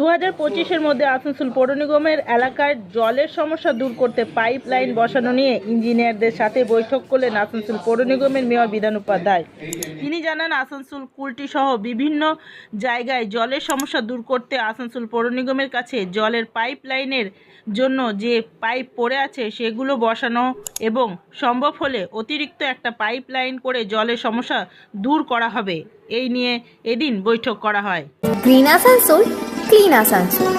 দু হাজার পঁচিশের মধ্যে আসানসোল পৌর নিগমের এলাকায় জলের সমস্যা দূর করতে পাইপ লাইন বসানো নিয়ে ইঞ্জিনিয়ারদের সাথে বৈঠক করলেন আসানসোল পৌর নিগমের মেয়র বিধান উপাধ্যায়। তিনি জানান, আসানসোল কুলটি সহ বিভিন্ন জায়গায় জলের সমস্যা দূর করতে আসানসোল পৌর নিগমের কাছে জলের পাইপ লাইনের জন্য যে পাইপ পড়ে আছে সেগুলো বসানো এবং সম্ভব হলে অতিরিক্ত একটা পাইপ লাইন করে জলের সমস্যা দূর করা হবে। এই নিয়ে এদিন বৈঠক করা হয়। গ্রিন আসানসোল ক্লিন আসানসোল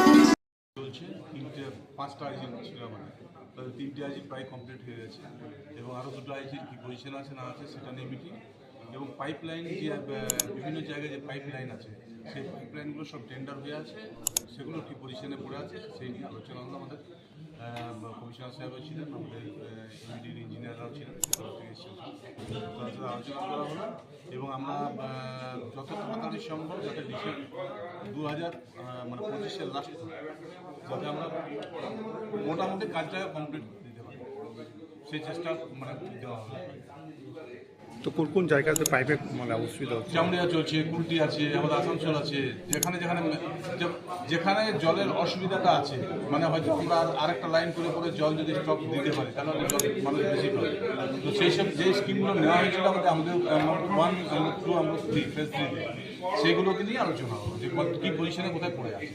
তিনটে, পাঁচটা আইজি ছিল তিনটে আইজি প্রায় কমপ্লিট হয়ে গেছে। এবং আরও দুটো আইজির কী পজিশন আছে না আছে, সেটা নিয়ে মিটিং এবং পাইপ লাইন যে বিভিন্ন জায়গায় যে পাইপ লাইন আছে, সেই পাইপ লাইনগুলো সব টেন্ডার হয়ে আছে। সেগুলো কী পজিশনে পড়ে আছে, সেই নিয়ে আলোচনা হলো আমাদের। কমিশনার সাহেব ছিলেন, আমাদের ইঞ্জিনিয়াররাও ছিলেন তরফ থেকে এসেছেন তাদের সাথে আলোচনা করা হলো এবং আমরা যত তাড়াতাড়ি সম্ভব যাতে ডিসেম্বর দু হাজার মানে পঁচিশের লাস্ট যাতে আমরা মোটামুটি কাজটা কমপ্লিট দিতে পারি। সেই চেষ্টা মানে দেওয়া হবে তো কোন কোন জায়গাতে পাইপের মানে অসুবিধা হচ্ছে? চামড়িয়া চলছে, কুলটি আছে, আমাদের আসানসোল আছে, যেখানে যেখানে যেখানে জলের অসুবিধাটা আছে মানে হয়তো আমরা আরেকটা লাইন করে করে জল যদি স্টক দিতে পারি, তাহলে জল মানুষ বেশি পাবে। তো সেই সব যে স্কিমগুলো নেওয়া হয়েছিল আমাদের আমাদের ওয়ান টু আমরা থ্রি ফেজ থ্রিতে সেইগুলোকে নিয়ে আলোচনা হবে, যে কী পজিশনে কোথায় পড়ে আছে।